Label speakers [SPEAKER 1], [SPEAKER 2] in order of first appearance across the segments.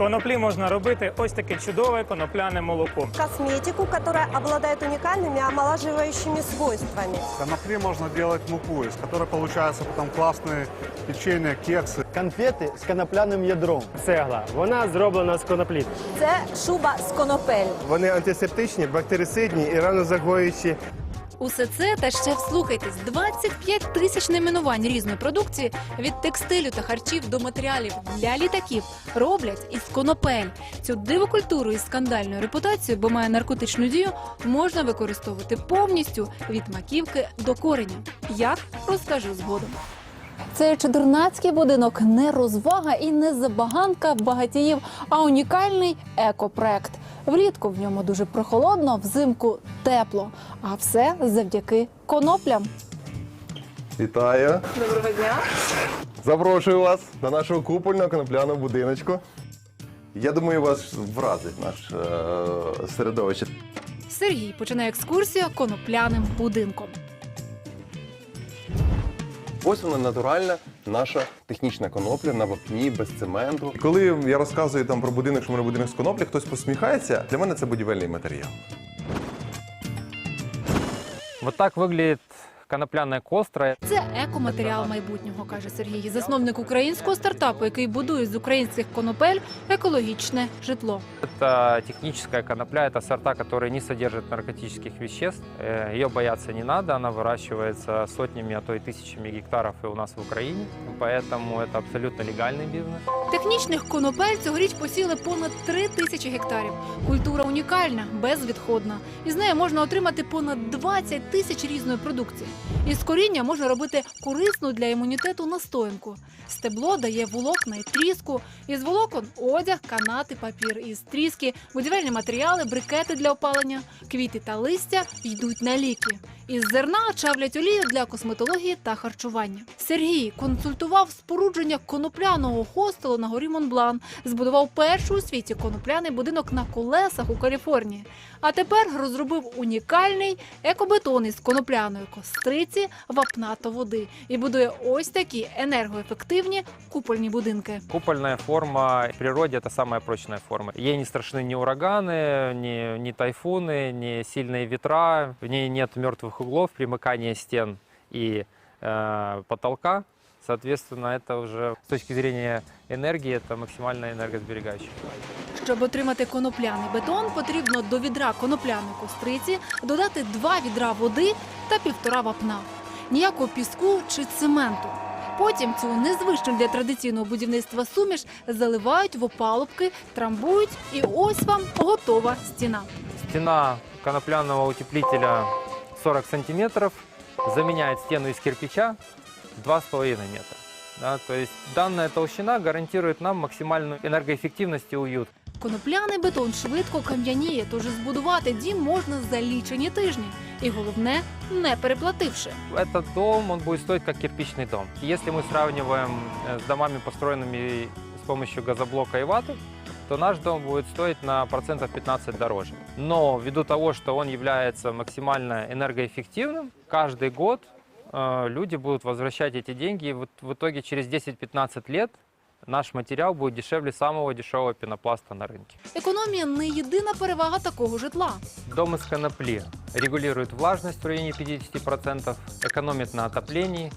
[SPEAKER 1] коноплі можна робити ось таке чудове конопляне молоко.
[SPEAKER 2] Косметику, которая обладает уникальными омолаживающими свойствами.
[SPEAKER 3] В конопли можно делать муку, из которой получаются потом классные печенья, кексы.
[SPEAKER 4] Конфети з конопляним ядром.
[SPEAKER 5] Цегла. Вона зроблена з коноплі.
[SPEAKER 2] Це шуба з конопель.
[SPEAKER 6] Вони антисептичні, бактерицидні і ранозагоюючі.
[SPEAKER 7] Усе це та ще вслухайтесь 25 тисяч найменувань різної продукції від текстилю та харчів до матеріалів для літаків роблять із конопель. Цю дивокультуру із скандальною репутацією, бо має наркотичну дію, можна використовувати повністю від маківки до кореня. Як розкажу згодом. Цей чудернацький будинок не розвага і не забаганка багатіїв, а унікальний екопроект. Влітку в ньому дуже прохолодно, взимку тепло. А все завдяки коноплям.
[SPEAKER 6] Вітаю! Доброго дня! Запрошую вас на нашого купольного конопляного будиночку. Я думаю, вас вразить наше е, середовище.
[SPEAKER 7] Сергій починає екскурсію конопляним будинком.
[SPEAKER 6] Ось вона натуральна наша технічна конопля на вапні, без цементу. Коли я розказую там про будинок, що в мене будинок з коноплі, хтось посміхається. Для мене це будівельний матеріал.
[SPEAKER 5] Вот так выглядит конопляная костра.
[SPEAKER 7] Це екоматеріал майбутнього, каже Сергій, засновник українського стартапу, який будує з українських конопель екологічне житло.
[SPEAKER 5] Это техническая конопля, это сорта, которые не содержат наркотических веществ. Э, Ее бояться не надо, она выращивается сотнями, а то и тысячами гектаров и у нас в Украине. Поэтому это абсолютно легальный бизнес.
[SPEAKER 7] Технічних конопель цьогоріч посіли понад три тисячі гектарів. Культура унікальна, безвідходна. Із неї можна отримати понад 20 тисяч різної продукції. Із коріння можна робити корисну для імунітету настоянку. Стебло дає волокна і тріску. Із волокон одяг, канати, папір. Із тріски, будівельні матеріали, брикети для опалення, квіти та листя йдуть на ліки. Із зерна чавлять олію для косметології та харчування. Сергій консультував спорудження конопляного хостелу на горі Монблан, збудував перший у світі конопляний будинок на колесах у Каліфорнії. А тепер розробив унікальний екобетон із конопляної костриці, вапна та води і будує ось такі енергоефективні купольні будинки.
[SPEAKER 5] Купольная форма в природе это самая прочная форма. Ей не страшны ни ураганы, ни, ни тайфуны, ни сильные ветра. В ней нет мертвых углов, примыкания стен и э, потолка. Соответственно, это уже с точки зрения энергии, это максимально энергосберегающий.
[SPEAKER 7] Щоб отримати конопляний бетон, потрібно до відра конопляної костриці додати два відра води та півтора вапна. Ніякого піску чи цементу. Потім цю незвичну для традиційного будівництва суміш заливають в опалубки, трамбують, і ось вам готова стіна.
[SPEAKER 5] Стена конопляного утеплителя 40 сантиметров заменяет стену из кирпича 2,5 метра. Да, то есть данная толщина гарантирует нам максимальную энергоэффективность и уют.
[SPEAKER 7] Конопляний бетон швидко кам'яніє, тож збудувати дім можна за лічені тижні. І головне, не переплативши.
[SPEAKER 5] Этот дом, он будет стоить как кирпичный дом. Если мы сравниваем э, с домами, построенными с помощью газоблока и ваты, то наш дом будет стоить на процентов 15 дороже. Но ввиду того, что он является максимально энергоэффективным, каждый год э, люди будут возвращать эти деньги, и вот в итоге через 10-15 лет наш материал будет дешевле самого дешевого пенопласта на рынке.
[SPEAKER 7] Економія не єдина перевага такого житла.
[SPEAKER 5] Дом из конопли регулирует влажность в районе 50%, экономит на отоплении,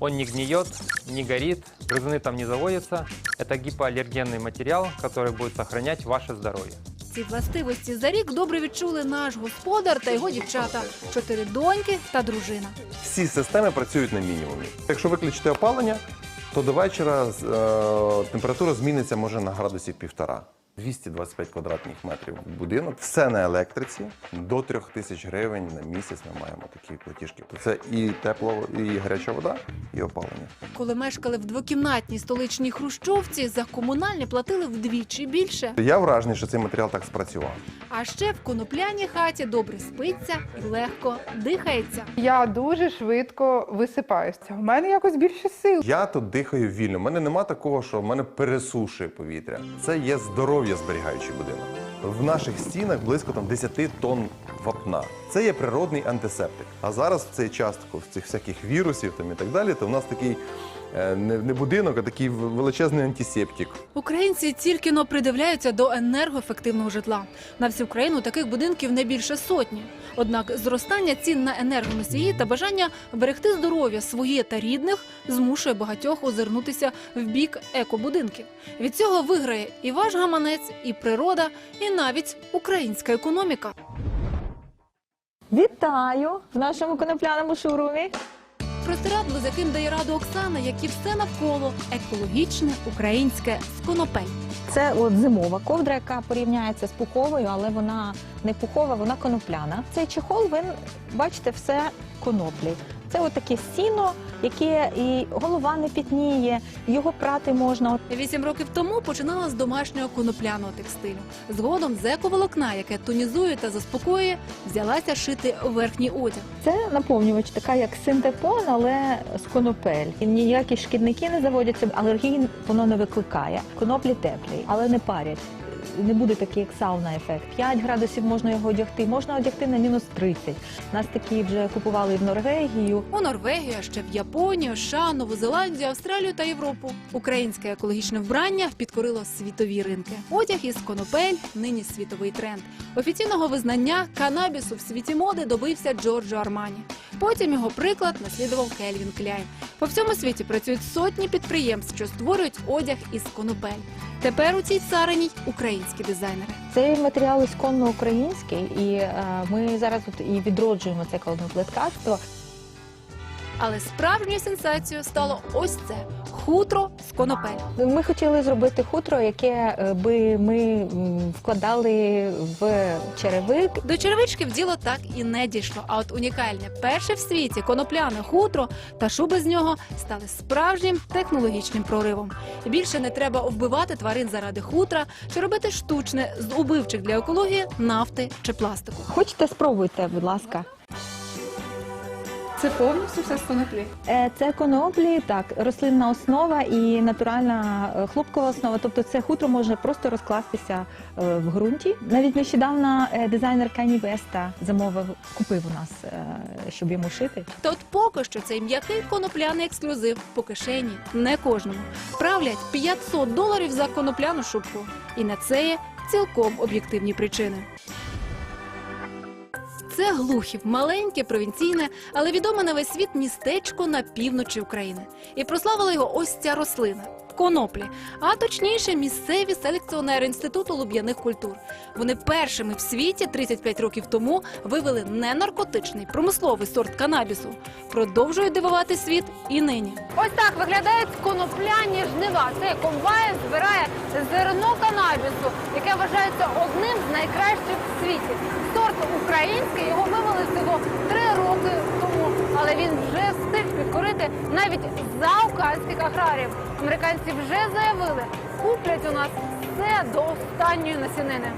[SPEAKER 5] он не гниет, не горит, грызуны там не заводятся. Это гипоаллергенный материал, который будет сохранять ваше здоровье.
[SPEAKER 7] Ці властивості за рік добре відчули наш господар та його дівчата, чотири доньки та дружина.
[SPEAKER 6] Всі системи працюють на мінімумі. Якщо виключити опалення, то до вечора е, температура зміниться може на градусів півтора. 225 квадратних метрів будинок, все на електриці. До 3 тисяч гривень на місяць ми маємо такі платіжки. Це і тепло, і гаряча вода, і опалення.
[SPEAKER 7] Коли мешкали в двокімнатній столичній хрущовці, за комунальні платили вдвічі більше.
[SPEAKER 6] Я вражений, що цей матеріал так спрацював.
[SPEAKER 7] А ще в конопляній хаті добре спиться і легко дихається.
[SPEAKER 8] Я дуже швидко висипаюся. У мене якось більше сил.
[SPEAKER 6] Я тут дихаю вільно. У мене нема такого, що в мене пересушує повітря. Це є здоров'я зберігаючий будинок. В наших стінах близько там 10 тонн вапна. Це є природний антисептик. А зараз в цей час тако, в цих всяких вірусів там і так далі, то в нас такий не, не будинок, а такий величезний антисептик.
[SPEAKER 7] Українці тільки но придивляються до енергоефективного житла. На всю країну таких будинків не більше сотні. Однак зростання цін на енергоносії та бажання берегти здоров'я своє та рідних змушує багатьох озирнутися в бік екобудинків. Від цього виграє і ваш гаманець, і природа, і навіть українська економіка.
[SPEAKER 9] Вітаю в нашому конопляному шоурумі.
[SPEAKER 7] Простирадло, з яким дає раду Оксана, як і все навколо екологічне українське конопель.
[SPEAKER 9] Це от зимова ковдра, яка порівняється з пуховою, але вона не пухова, вона конопляна. Цей чехол, він бачите, все коноплі. Це от таке сіно, яке і голова не пітніє, його прати можна.
[SPEAKER 7] Вісім років тому починала з домашнього конопляного текстилю. Згодом з ековолокна, яке тонізує та заспокоює, взялася шити верхній одяг.
[SPEAKER 9] Це наповнювач, така як синтепон, але з конопель. І ніякі шкідники не заводяться, алергії воно не викликає. Коноплі теплі, але не парять. Не буде такий як сауна ефект. 5 градусів можна його одягти, можна одягти на мінус 30. Нас такі вже купували в Норвегію.
[SPEAKER 7] У Норвегію, а ще в Японію, США, Нову Зеландію, Австралію та Європу. Українське екологічне вбрання підкорило світові ринки. Одяг із конопель нині світовий тренд. Офіційного визнання канабісу в світі моди добився Джорджо Армані. Потім його приклад наслідував Кельвін Кляйн. По всьому світі працюють сотні підприємств, що створюють одяг із конопель. Тепер у цій царині українські дизайнери.
[SPEAKER 9] Цей матеріал ісконно український, і е, ми зараз тут і відроджуємо це колоноплеткарство.
[SPEAKER 7] Але справжньою сенсацією стало ось це хутро з конопель.
[SPEAKER 9] Ми хотіли зробити хутро, яке е, би ми вкладали в черевик.
[SPEAKER 7] До черевичків діло так і не дійшло. А от унікальне перше в світі конопляне хутро та шуби з нього стали справжнім технологічним проривом. Більше не треба вбивати тварин заради хутра чи робити штучне з убивчих для екології нафти чи пластику.
[SPEAKER 9] Хочете, спробуйте, будь ласка.
[SPEAKER 8] Це повністю все з коноплі.
[SPEAKER 9] Е, Це коноплі, так, рослинна основа і натуральна е, хлопкова основа. Тобто це хутро може просто розкластися е, в ґрунті. Навіть нещодавно дизайнер Кані Веста замовив, купив у нас, щоб йому шити.
[SPEAKER 7] Та от поки що цей м'який конопляний ексклюзив по кишені не кожному. Правлять 500 доларів за конопляну шубку. І на це є цілком об'єктивні причини. Це Глухів, маленьке, провінційне, але відоме на весь світ містечко на півночі України. І прославила його ось ця рослина. Коноплі, а точніше, місцеві селекціонери інституту луб'яних культур. Вони першими в світі 35 років тому вивели ненаркотичний промисловий сорт канабісу. Продовжують дивувати світ і нині. Ось так виглядають конопляні жнива. Це комбайн збирає зерно канабісу, яке вважається одним з найкращих в світі. Сорт український його вивели всього три але він вже встиг підкорити навіть заокеанських аграріїв. Американці вже заявили, куплять у нас все до останньої насінини.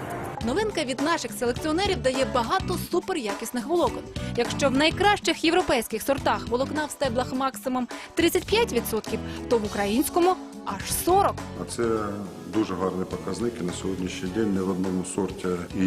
[SPEAKER 7] Новинка від наших селекціонерів дає багато суперякісних волокон. Якщо в найкращих європейських сортах волокна в стеблах максимум 35%, то в українському аж 40%.
[SPEAKER 10] А це дуже гарний показник на сьогоднішній день ні в одному сорті і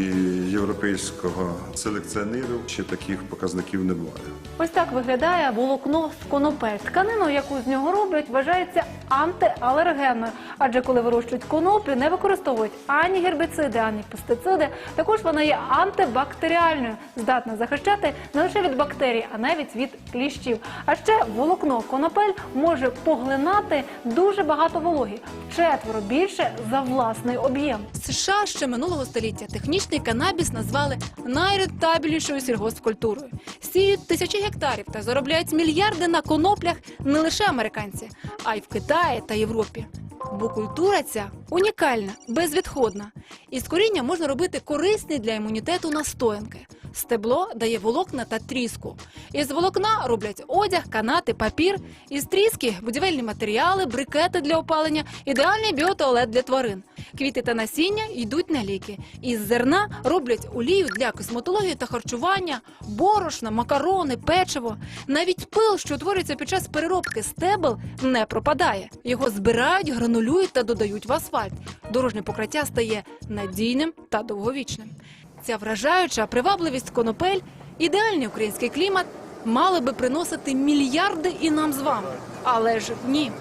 [SPEAKER 10] європейського селекціонерів ще таких показників немає.
[SPEAKER 7] Ось так виглядає волокно з конопель. Тканину, яку з нього роблять, вважається антиалергенною. Адже коли вирощують коноплю, не використовують ані гербіциди, ані пестициди. Також вона є антибактеріальною, здатна захищати не лише від бактерій, а навіть від кліщів. А ще волокно конопель може поглинати дуже багато вологі, вчетверо більше за власний об'єм. США ще минулого століття технічний канабіс назвали найрентабельнішою сільгоспкультурою. Сіють тисячі гектарів та заробляють мільярди на коноплях не лише американці, а й в Китаї та Європі. Бо культура ця унікальна, безвідходна. Із коріння можна робити корисні для імунітету настоянки. Стебло дає волокна та тріску. Із волокна роблять одяг, канати, папір. Із тріски будівельні матеріали, брикети для опалення, ідеальний біотуалет для тварин. Квіти та насіння йдуть на ліки. Із зерна роблять олію для косметології та харчування, борошна, макарони, печиво. Навіть пил, що утворюється під час переробки стебел, не пропадає. Його збирають, гранулюють та додають в асфальт. Дорожнє покриття стає надійним та довговічним. Ця вражаюча привабливість конопель, ідеальний український клімат мали би приносити мільярди і нам з вами. Але ж ні.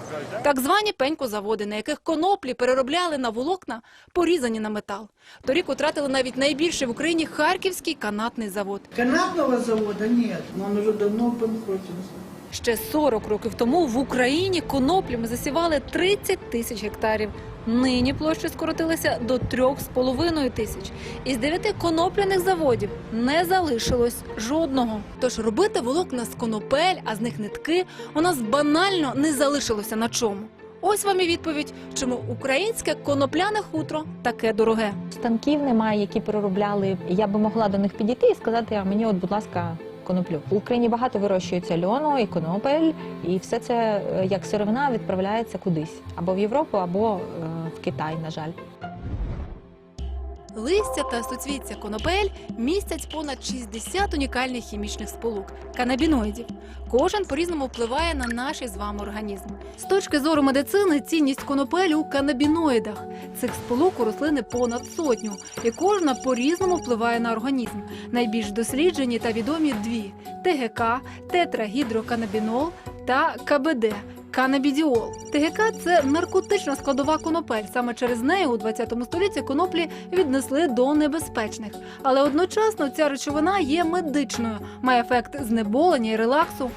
[SPEAKER 7] Так звані пенькозаводи, на яких коноплі переробляли на волокна, порізані на метал. Торік утратили навіть найбільший в Україні Харківський канатний завод.
[SPEAKER 11] Канатного завода нет, но он уже давно банкротился.
[SPEAKER 7] Ще 40 років тому в Україні коноплями засівали 30 тисяч гектарів. Нині площа скоротилася до 3,5 тисяч. Із дев'яти конопляних заводів не залишилось жодного. Тож робити волокна з конопель, а з них нитки, у нас банально не залишилося на чому. Ось вам і відповідь, чому українське конопляне хутро таке дороге.
[SPEAKER 9] Станків немає, які переробляли. Я би могла до них підійти і сказати, а мені, от, будь ласка, коноплю. В Україні багато вирощується льону і конопель, і все це е, як сировина відправляється кудись або в Європу, або е, в Китай, на жаль.
[SPEAKER 7] Листя та суцвіття конопель містять понад 60 унікальних хімічних сполук канабіноїдів. Кожен по-різному впливає на наш із вами організм. З точки зору медицини, цінність конопель у канабіноїдах. Цих сполук у рослини понад сотню, і кожна по-різному впливає на організм. Найбільш досліджені та відомі дві: ТГК, тетрагідроканабінол та КБД. Канабідіол. ТГК – це наркотична складова конопель. Саме через неї у 20 столітті коноплі віднесли до небезпечних. Але одночасно ця речовина є медичною, має ефект знеболення і релаксу.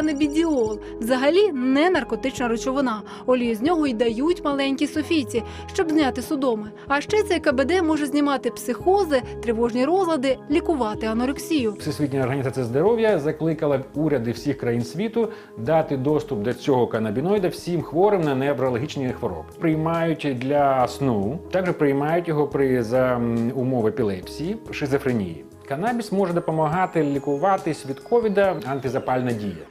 [SPEAKER 7] Канабідіол. Взагалі не наркотична речовина. Олію з нього й дають маленькі софійці, щоб зняти судоми. А ще цей КБД може знімати психози, тривожні розлади, лікувати анорексію.
[SPEAKER 12] Всесвітня організація здоров'я закликала уряди всіх країн світу дати доступ до цього канабіноїда всім хворим на неврологічні хвороби. Приймають для сну, також приймають його при за м, умов епілепсії, шизофренії. Канабіс може допомагати лікуватись від ковіда, антизапальна дія.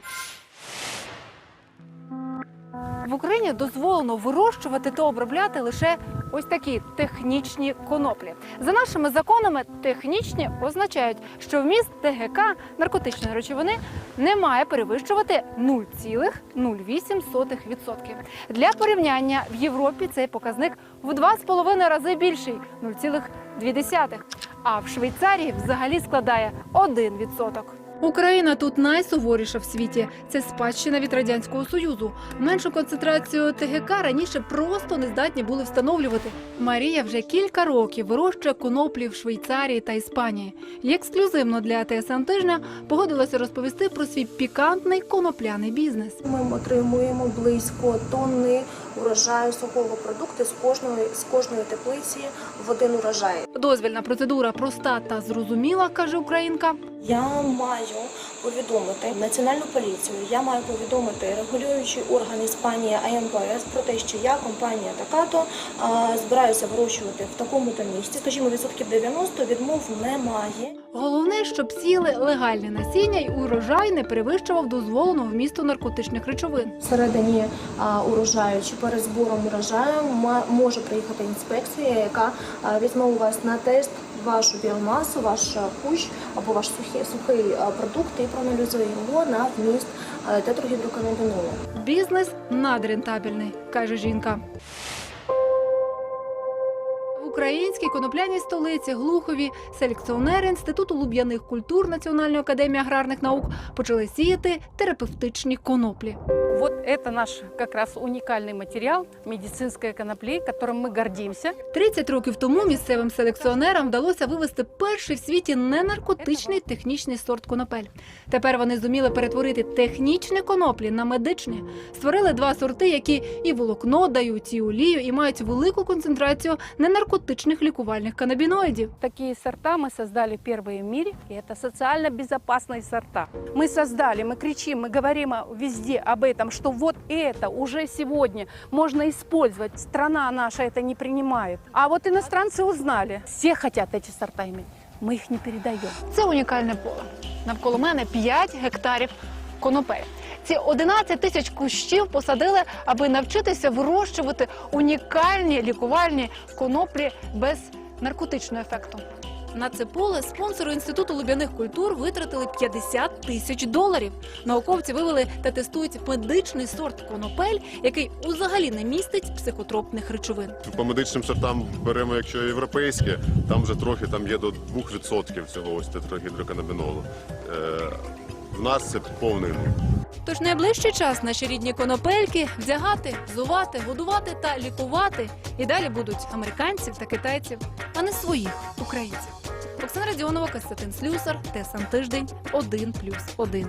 [SPEAKER 7] В Україні дозволено вирощувати та обробляти лише ось такі технічні коноплі. За нашими законами, технічні означають, що вміст ТГК наркотичної речовини не має перевищувати 0,08%. Для порівняння в Європі цей показник в 2,5 рази більший 0,2%. А в Швейцарії взагалі складає 1%. Україна тут найсуворіша в світі. Це спадщина від радянського союзу. Меншу концентрацію ТГК раніше просто не здатні були встановлювати. Марія вже кілька років вирощує коноплі в Швейцарії та Іспанії. І ексклюзивно для ТСН тижня погодилася розповісти про свій пікантний конопляний бізнес.
[SPEAKER 2] Ми отримуємо близько тонни урожаю сухого продукту з кожної з кожної теплиці в один урожай.
[SPEAKER 7] Дозвільна процедура проста та зрозуміла, каже українка.
[SPEAKER 2] Я маю повідомити національну поліцію. Я маю повідомити регулюючий орган Іспанії АМВС про те, що я компанія Такато збираюся вирощувати в такому-то місці. Скажімо, відсотків 90 відмов немає.
[SPEAKER 7] Головне, щоб сіли легальне насіння і урожай не перевищував дозволеного вмісту наркотичних речовин.
[SPEAKER 2] Всередині урожаю чи перед збором урожаю може приїхати інспекція, яка візьме у вас на тест вашу біомасу, ваш кущ або ваш сухий, сухий продукт і проаналізує його на вміст а, тетрагідроканабінолу.
[SPEAKER 7] Бізнес надрентабельний, каже жінка. В українській конопляній столиці Глухові селекціонери Інституту луб'яних культур Національної академії аграрних наук почали сіяти терапевтичні коноплі.
[SPEAKER 13] Вот это наш как раз уникальный материал медицинской конопли, которым мы гордимся.
[SPEAKER 7] 30 років тому місцевим селекціонерам вдалося вивести перший в світі ненаркотичний технічний сорт конопель. Тепер вони зуміли перетворити технічні коноплі на медичні. Створили два сорти, які і волокно дають, і олію, і мають велику концентрацію ненаркотичних лікувальних канабіноїдів.
[SPEAKER 13] Такие сорта мы создали первые в мире, и это социально безопасные сорта. Мы создали, мы кричим, мы говорим о- везде об этом, что вот это уже сегодня можно использовать. Страна наша это не принимает. А вот иностранцы узнали. Все хотят эти сорта иметь. Мы их не передаем.
[SPEAKER 7] Це унікальне поле. Навколо мене 5 гектарів конопель. Ці 11 тисяч кущів посадили, аби навчитися вирощувати унікальні лікувальні коноплі без наркотичного ефекту. На це поле спонсори інституту лубяних культур витратили 50 тисяч доларів. Науковці вивели та тестують медичний сорт конопель, який взагалі не містить психотропних речовин.
[SPEAKER 14] По медичним сортам беремо, якщо європейське, там вже трохи там є до 2% цього ось тетрагідроканабінолу. Нас це повний.
[SPEAKER 7] Тож найближчий час наші рідні конопельки вдягати, взувати, годувати та лікувати. І далі будуть американців та китайців, а не своїх українців. Оксана Радіонова, Костянтин Слюсар, Тесан Тиждень, 1+,1.